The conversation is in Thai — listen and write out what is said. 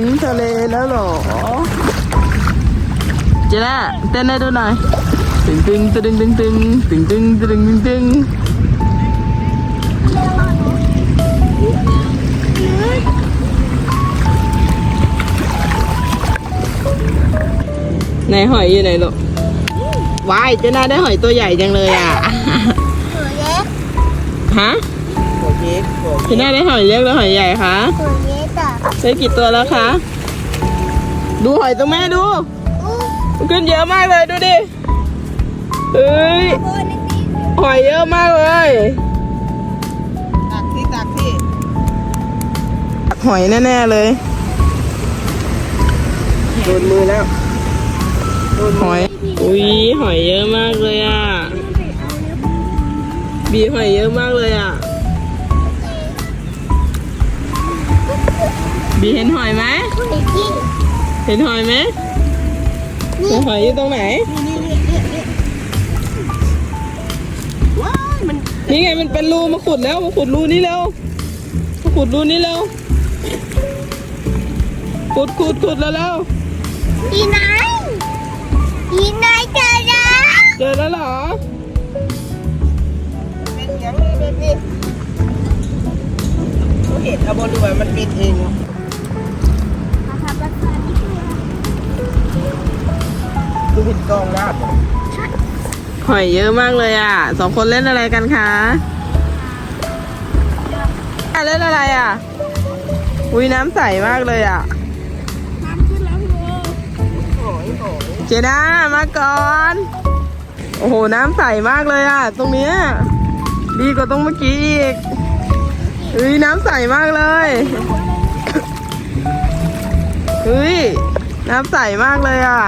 ถึงทะเลแล้วหรอ เจน่าเต้นได้ดูหน่อย ตึงตึงตึงตึงตึงตึงตึงตึงตึงตึงไหนหอยอยู่ไหนลูกว้ายเจน่าได้หอยตัวใหญ่จังเลยอะหัวเล็กฮะหัวเย็กเจน่าได้หอยเล็กหรือหอยใหญ่คะหัวเล็กอะ ได้กี่ตัวแล้วคะ ดูหอยตรงแม่ดูอู้มันขึ้นเยอะมากเลยดูดิเฮ้ยโบนนี่หอยเยอะมากเลยตักที่ตักที่ตักหอยแน่ๆเลยโดนมือแล้วโดนหอย อุ้ยหอยเยอะมากเลยอะบีหอยเยอะมากเลยอะ บีเห็นหอยไหมหัวเล็กที่เห็นหอยไหมเห็นหอยอยู่ตรงไหนว้ายมันนี่ไงมันเป็นรูมาขุดแล้วมาขุดรูนี้แล้วมาขุดรูนี้แล้วขุดขุดขุดแล้วแล้วอีไหนอีไหนเจอแล้วเจอแล้วเหรอเป็นอย่างนี้แบบนี้เขาเห็นเอาบอลดูว่ามันเป็นเอง กองลาหอยเยอะมากเลยอะสองคนเล่นอะไรกันคะอะเล่นอะไรอะอุ้ยน้ำใสมากเลยอะน้ำขึ้นแล้วเธอยหอยเจด้ามาก่อน โอ้โหน้ำใสมากเลยอะ ตรงเนี้ยดีกว่าตรงเมื่อกี้อีกเฮ้ยน้ำใสมากเลยเฮ้ยน้ำใสมากเลยอะ